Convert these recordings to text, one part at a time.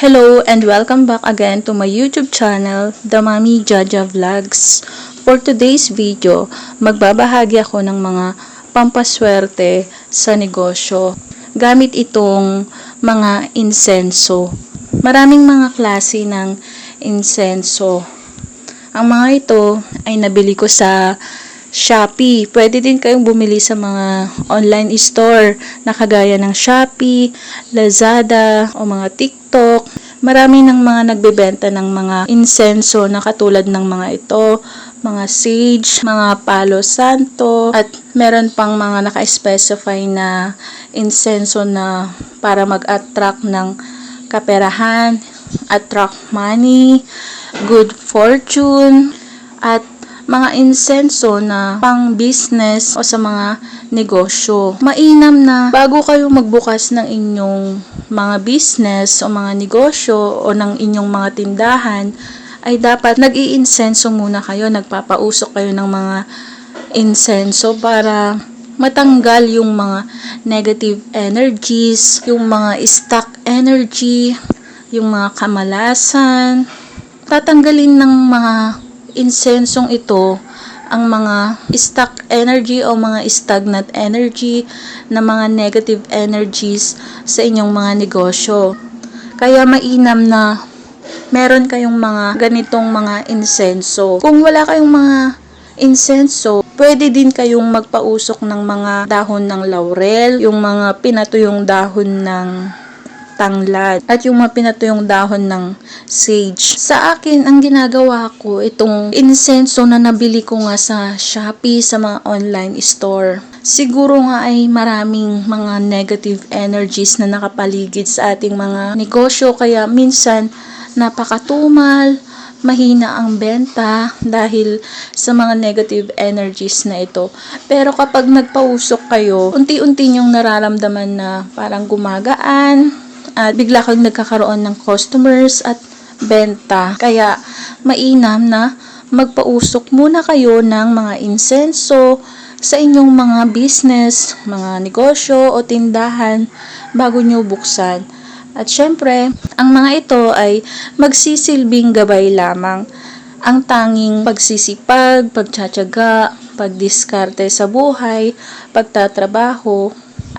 Hello and welcome back again to my YouTube channel, The Mami Jaja Vlogs. For today's video, magbabahagi ako ng mga pampaswerte sa negosyo. Gamit itong mga insenso. Maraming mga klase ng insenso. Ang mga ito ay nabili ko sa Shopee. Pwede din kayong bumili sa mga online store na kagaya ng Shopee, Lazada, o mga TikTok. Marami ng mga nagbebenta ng mga insenso na katulad ng mga ito, mga sage, mga palo santo, at meron pang mga naka-specify na insenso na para mag-attract ng kaperahan, attract money, good fortune, at mga insenso na pang business o sa mga negosyo. Mainam na bago kayo magbukas ng inyong mga business o mga negosyo o ng inyong mga tindahan, ay dapat nag-iinsenso muna kayo, nagpapausok kayo ng mga insenso para matanggal yung mga negative energies, yung mga stuck energy, yung mga kamalasan. Tatanggalin ng mga insensong ito ang mga stuck energy o mga stagnant energy na mga negative energies sa inyong mga negosyo. Kaya mainam na meron kayong mga ganitong mga insenso. Kung wala kayong mga insenso, pwede din kayong magpausok ng mga dahon ng laurel, yung mga pinatuyong dahon ng tanglad at yung mga pinatuyong dahon ng sage. Sa akin, ang ginagawa ko, itong insenso na nabili ko nga sa Shopee, sa mga online store. Siguro nga ay maraming mga negative energies na nakapaligid sa ating mga negosyo, kaya minsan napakatumal, mahina ang benta dahil sa mga negative energies na ito. Pero kapag nagpausok kayo, unti-unti nyong nararamdaman na parang gumagaan at bigla kang nagkakaroon ng customers at benta. Kaya mainam na magpausok muna kayo ng mga insenso sa inyong mga business, mga negosyo o tindahan bago nyo buksan. At syempre, ang mga ito ay magsisilbing gabay lamang. Ang tanging pagsisipag, pagtsatsaga, pagdiskarte sa buhay, pagtatrabaho,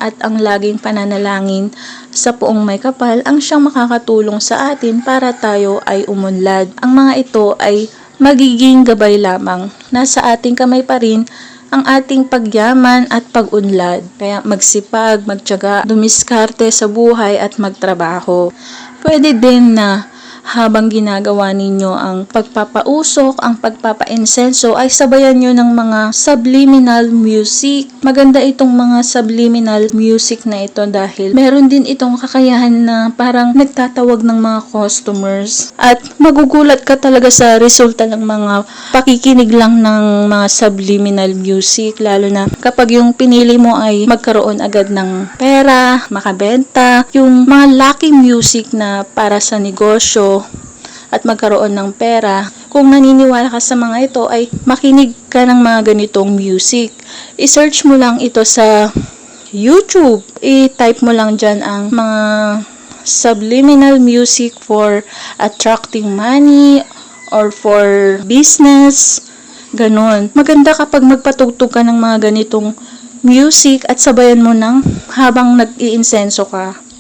at ang laging pananalangin sa puong may kapal ang siyang makakatulong sa atin para tayo ay umunlad. Ang mga ito ay magiging gabay lamang. Nasa ating kamay pa rin ang ating pagyaman at pagunlad. Kaya magsipag, magtyaga, dumiskarte sa buhay at magtrabaho. Pwede din na habang ginagawa ninyo ang pagpapausok, ang pagpapa-insenso, ay sabayan nyo ng mga subliminal music. Maganda itong mga subliminal music na ito dahil meron din itong kakayahan na parang nagtatawag ng mga customers. At magugulat ka talaga sa resulta ng mga pakikinig lang ng mga subliminal music, lalo na kapag yung pinili mo ay magkaroon agad ng pera, makabenta, yung mga lucky music na para sa negosyo, at magkaroon ng pera. Kung naniniwala ka sa mga ito ay makinig ka ng mga ganitong music. I-search mo lang ito sa YouTube. I-type mo lang dyan ang mga subliminal music for attracting money or for business. Ganon. Maganda kapag magpatugtog ka ng mga ganitong music at sabayan mo ng habang nag-iinsenso ka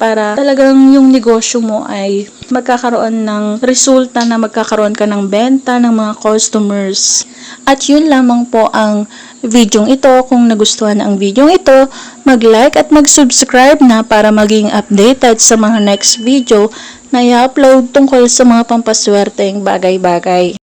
para talagang yung negosyo mo ay magkakaroon ng resulta na magkakaroon ka ng benta ng mga customers. At yun lamang po ang video ito. Kung nagustuhan ang video ito, mag-like at mag-subscribe na para maging updated sa mga next video na i-upload tungkol sa mga pampaswerteng bagay-bagay.